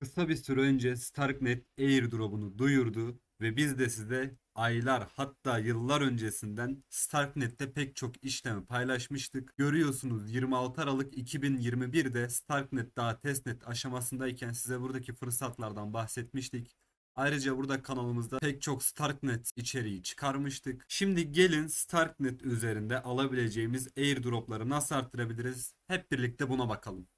Kısa bir süre önce Starknet airdrop'unu duyurdu ve biz de size aylar hatta yıllar öncesinden Starknet'te pek çok işlemi paylaşmıştık. Görüyorsunuz 26 Aralık 2021'de Starknet daha testnet aşamasındayken size buradaki fırsatlardan bahsetmiştik. Ayrıca burada kanalımızda pek çok Starknet içeriği çıkarmıştık. Şimdi gelin Starknet üzerinde alabileceğimiz airdrop'ları nasıl arttırabiliriz? Hep birlikte buna bakalım.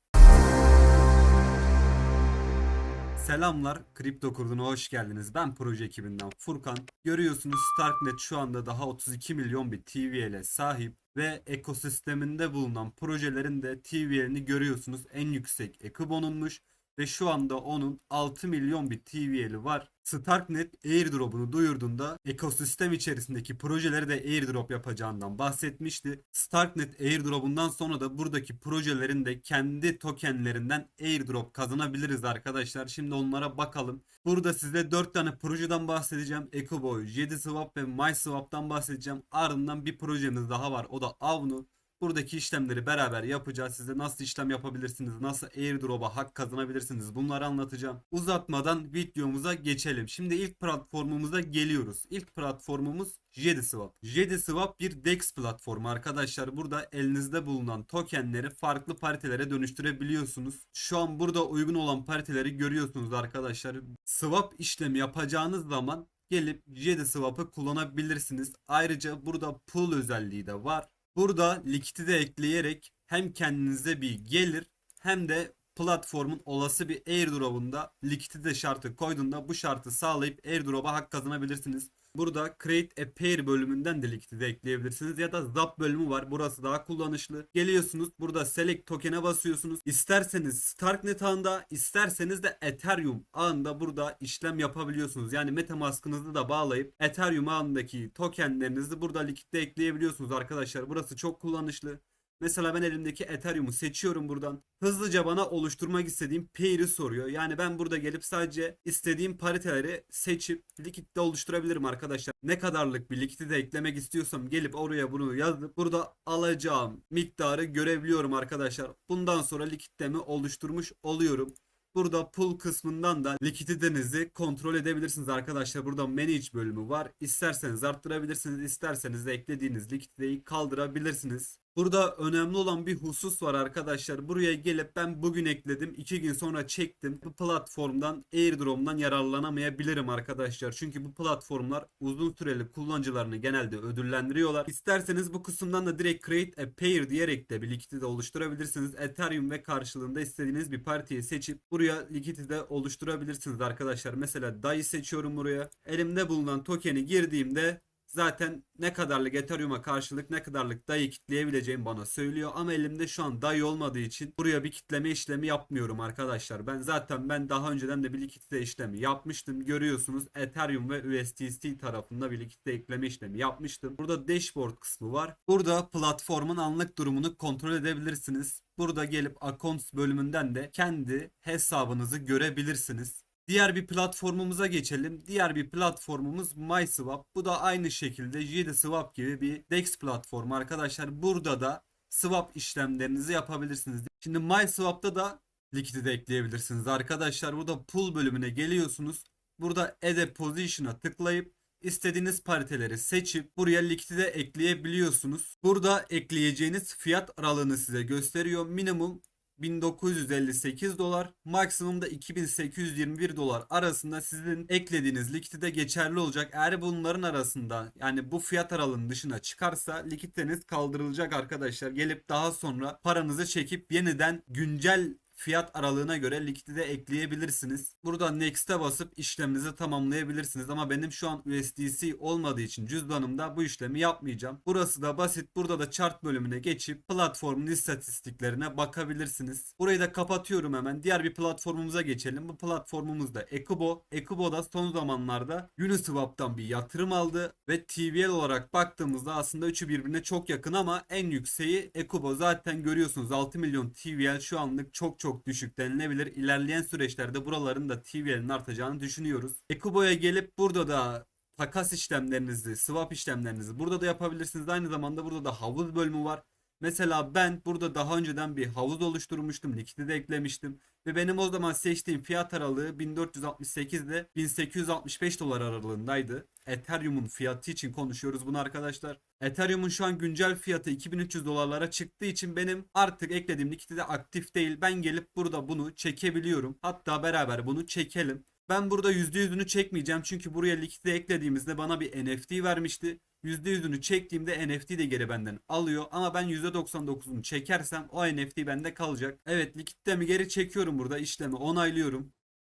Selamlar, Kripto Kurdu'na hoş geldiniz. Ben proje ekibinden Furkan. Görüyorsunuz Starknet şu anda daha 32 milyon bir TVL'e sahip ve ekosisteminde bulunan projelerin de TVL'ini görüyorsunuz. En yüksek Ekibon'unmuş ve şu anda onun 6 milyon bir TVL'i var. Starknet airdrop'unu duyurduğunda ekosistem içerisindeki projeleri de airdrop yapacağından bahsetmişti. Starknet airdrop'undan sonra da buradaki projelerin de kendi tokenlerinden airdrop kazanabiliriz arkadaşlar. Şimdi onlara bakalım. Burada size 4 tane projeden bahsedeceğim. EcoBoy, JediSwap ve MySwap'tan bahsedeceğim. Ardından bir projemiz daha var. O da Avnu. Buradaki işlemleri beraber yapacağız. Size nasıl işlem yapabilirsiniz, nasıl airdrop'a hak kazanabilirsiniz bunları anlatacağım. Uzatmadan videomuza geçelim. Şimdi ilk platformumuza geliyoruz. İlk platformumuz JediSwap. JediSwap bir DEX platformu arkadaşlar. Burada elinizde bulunan tokenleri farklı paritelere dönüştürebiliyorsunuz. Şu an burada uygun olan pariteleri görüyorsunuz arkadaşlar. Swap işlemi yapacağınız zaman gelip JediSwap'ı kullanabilirsiniz. Ayrıca burada pool özelliği de var. Burada likiti de ekleyerek hem kendinize bir gelir hem de platformun olası bir airdrop'unda likiti de şartı koyduğunda bu şartı sağlayıp airdrop'a hak kazanabilirsiniz. Burada Create a Pair bölümünden de likiti de ekleyebilirsiniz ya da Zap bölümü var. Burası daha kullanışlı. Geliyorsunuz burada Select token'e basıyorsunuz. İsterseniz Starknet ağında isterseniz de Ethereum ağında burada işlem yapabiliyorsunuz. Yani Metamask'ınızı da bağlayıp Ethereum ağındaki tokenlerinizi burada likitte ekleyebiliyorsunuz arkadaşlar. Burası çok kullanışlı. Mesela ben elimdeki Ethereum'u seçiyorum buradan. Hızlıca bana oluşturmak istediğim pair'i soruyor. Yani ben burada gelip sadece istediğim pariteleri seçip likitte oluşturabilirim arkadaşlar. Ne kadarlık bir likiti de eklemek istiyorsam gelip oraya bunu yazıp burada alacağım miktarı görebiliyorum arkadaşlar. Bundan sonra likitlemi oluşturmuş oluyorum. Burada pool kısmından da likiditenizi kontrol edebilirsiniz arkadaşlar. Burada manage bölümü var. İsterseniz arttırabilirsiniz, isterseniz de eklediğiniz likiditeyi kaldırabilirsiniz. Burada önemli olan bir husus var arkadaşlar. Buraya gelip ben bugün ekledim, 2 gün sonra çektim. Bu platformdan, airdrop'dan yararlanamayabilirim arkadaşlar. Çünkü bu platformlar uzun süreli kullanıcılarını genelde ödüllendiriyorlar. İsterseniz bu kısımdan da direkt create a pair diyerek de bir likidite oluşturabilirsiniz. Ethereum ve karşılığında istediğiniz bir partiyi seçip buraya likidite oluşturabilirsiniz arkadaşlar. Mesela DAI seçiyorum buraya. Elimde bulunan tokeni girdiğimde zaten ne kadarlık Ethereum'a karşılık ne kadarlık DAI kitleyebileceğim bana söylüyor. Ama elimde şu an DAI olmadığı için buraya bir kitleme işlemi yapmıyorum arkadaşlar. Ben zaten ben daha önceden de bir likitte işlemi yapmıştım. Görüyorsunuz Ethereum ve USDC tarafında bir likitte ekleme işlemi yapmıştım. Burada dashboard kısmı var. Burada platformun anlık durumunu kontrol edebilirsiniz. Burada gelip accounts bölümünden de kendi hesabınızı görebilirsiniz. Diğer bir platformumuza geçelim. Diğer bir platformumuz MySwap. Bu da aynı şekilde JDSwap gibi bir DEX platformu arkadaşlar. Burada da swap işlemlerinizi yapabilirsiniz. Şimdi MySwap'ta da likidi de ekleyebilirsiniz arkadaşlar. Burada pool bölümüne geliyorsunuz. Burada Add a Position'a tıklayıp istediğiniz pariteleri seçip buraya likidi de ekleyebiliyorsunuz. Burada ekleyeceğiniz fiyat aralığını size gösteriyor. Minimum 1958 dolar, maksimum da 2821 dolar arasında sizin eklediğiniz likidite geçerli olacak. Eğer bunların arasında yani bu fiyat aralığının dışına çıkarsa likiditeniz kaldırılacak arkadaşlar. Gelip daha sonra paranızı çekip yeniden güncel fiyat aralığına göre likidite ekleyebilirsiniz. Burada Next'e basıp işleminizi tamamlayabilirsiniz. Ama benim şu an USDC olmadığı için cüzdanımda bu işlemi yapmayacağım. Burası da basit. Burada da chart bölümüne geçip platformun istatistiklerine bakabilirsiniz. Burayı da kapatıyorum hemen. Diğer bir platformumuza geçelim. Bu platformumuz da Ekubo. Ekubo da son zamanlarda Uniswap'tan bir yatırım aldı ve TVL olarak baktığımızda aslında üçü birbirine çok yakın ama en yükseği Ekubo. Zaten görüyorsunuz 6 milyon TVL şu anlık çok çok düşük denilebilir. İlerleyen süreçlerde buraların da TVL'in artacağını düşünüyoruz. Ekubo'ya gelip burada da takas işlemlerinizi, swap işlemlerinizi burada da yapabilirsiniz. Aynı zamanda burada da havuz bölümü var. Mesela ben burada daha önceden bir havuz oluşturmuştum. Likidi de eklemiştim. Ve benim o zaman seçtiğim fiyat aralığı 1468 ile 1865 dolar aralığındaydı. Ethereum'un fiyatı için konuşuyoruz bunu arkadaşlar. Ethereum'un şu an güncel fiyatı 2300 dolarlara çıktığı için benim artık eklediğim likidi de aktif değil. Ben gelip burada bunu çekebiliyorum. Hatta beraber bunu çekelim. Ben burada %100'ünü çekmeyeceğim çünkü buraya likidi eklediğimizde bana bir NFT vermişti. %100'ünü çektiğimde NFT de geri benden alıyor ama ben %99'unu çekersem o NFT bende kalacak. Evet likidemi geri çekiyorum burada işlemi onaylıyorum.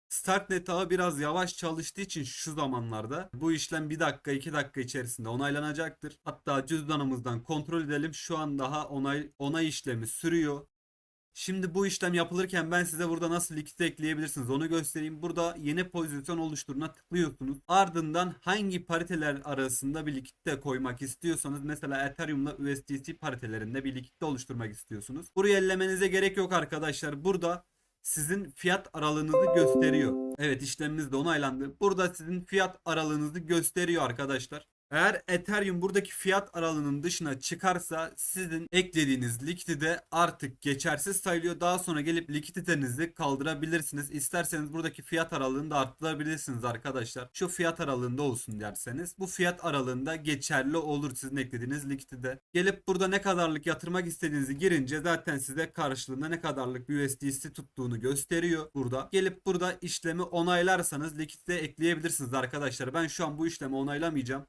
Startnet ağı biraz yavaş çalıştığı için şu zamanlarda bu işlem 1 dakika 2 dakika içerisinde onaylanacaktır. Hatta cüzdanımızdan kontrol edelim. Şu an daha onay onay işlemi sürüyor. Şimdi bu işlem yapılırken ben size burada nasıl likit ekleyebilirsiniz onu göstereyim. Burada yeni pozisyon oluşturuna tıklıyorsunuz. Ardından hangi pariteler arasında bir likit de koymak istiyorsanız mesela Ethereum'la USDC paritelerinde bir likit de oluşturmak istiyorsunuz. Burayı ellemenize gerek yok arkadaşlar. Burada sizin fiyat aralığınızı gösteriyor. Evet işlemimiz de onaylandı. Burada sizin fiyat aralığınızı gösteriyor arkadaşlar. Eğer Ethereum buradaki fiyat aralığının dışına çıkarsa sizin eklediğiniz likidite artık geçersiz sayılıyor. Daha sonra gelip likiditenizi kaldırabilirsiniz. İsterseniz buradaki fiyat aralığını da arttırabilirsiniz arkadaşlar. Şu fiyat aralığında olsun derseniz bu fiyat aralığında geçerli olur sizin eklediğiniz likidite. Gelip burada ne kadarlık yatırmak istediğinizi girince zaten size karşılığında ne kadarlık USDC tuttuğunu gösteriyor burada. Gelip burada işlemi onaylarsanız likidite ekleyebilirsiniz arkadaşlar. Ben şu an bu işlemi onaylamayacağım.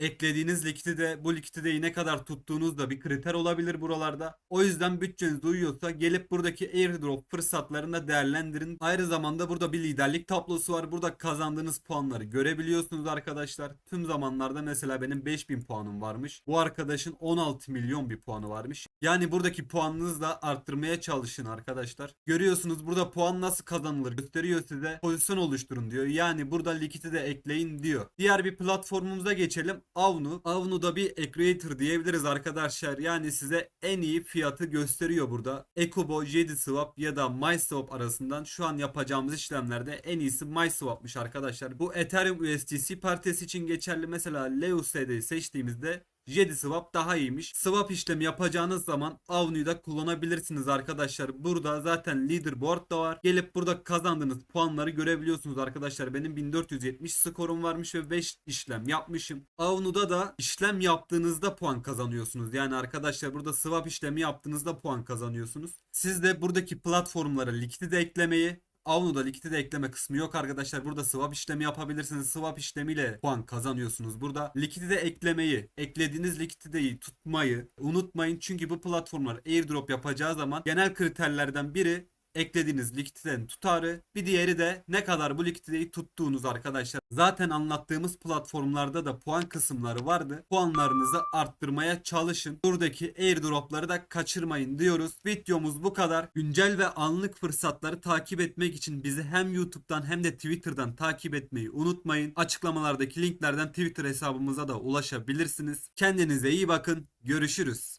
Eklediğiniz likiti de bu likiti ne kadar tuttuğunuz da bir kriter olabilir buralarda. O yüzden bütçeniz uyuyorsa gelip buradaki airdrop fırsatlarını da değerlendirin. Ayrı zamanda burada bir liderlik tablosu var. Burada kazandığınız puanları görebiliyorsunuz arkadaşlar. Tüm zamanlarda mesela benim 5000 puanım varmış. Bu arkadaşın 16 milyon bir puanı varmış. Yani buradaki puanınızı da arttırmaya çalışın arkadaşlar. Görüyorsunuz burada puan nasıl kazanılır gösteriyor size. Pozisyon oluşturun diyor. Yani burada likiti de ekleyin diyor. Diğer bir platformumuza geçelim. Avnu. Avnu'da bir aggregator diyebiliriz arkadaşlar. Yani size en iyi fiyatı gösteriyor burada. Ecobo, JediSwap ya da MySwap arasından şu an yapacağımız işlemlerde en iyisi MySwap'mış arkadaşlar. Bu Ethereum USDC partisi için geçerli. Mesela LeusD'yi seçtiğimizde Jedi Swap daha iyiymiş. Swap işlemi yapacağınız zaman Avnu'yu da kullanabilirsiniz arkadaşlar. Burada zaten leaderboard da var. Gelip burada kazandığınız puanları görebiliyorsunuz arkadaşlar. Benim 1470 skorum varmış ve 5 işlem yapmışım. Avnu'da da işlem yaptığınızda puan kazanıyorsunuz. Yani arkadaşlar burada swap işlemi yaptığınızda puan kazanıyorsunuz. Siz de buradaki platformlara likidi de eklemeyi Avnu'da likidi de ekleme kısmı yok arkadaşlar. Burada swap işlemi yapabilirsiniz. Swap işlemiyle puan kazanıyorsunuz. Burada likidi de eklemeyi, eklediğiniz likidideyi tutmayı unutmayın. Çünkü bu platformlar airdrop yapacağı zaman genel kriterlerden biri eklediğiniz likiditenin tutarı bir diğeri de ne kadar bu likiditeyi tuttuğunuz arkadaşlar. Zaten anlattığımız platformlarda da puan kısımları vardı. Puanlarınızı arttırmaya çalışın. Buradaki airdropları da kaçırmayın diyoruz. Videomuz bu kadar. Güncel ve anlık fırsatları takip etmek için bizi hem YouTube'dan hem de Twitter'dan takip etmeyi unutmayın. Açıklamalardaki linklerden Twitter hesabımıza da ulaşabilirsiniz. Kendinize iyi bakın. Görüşürüz.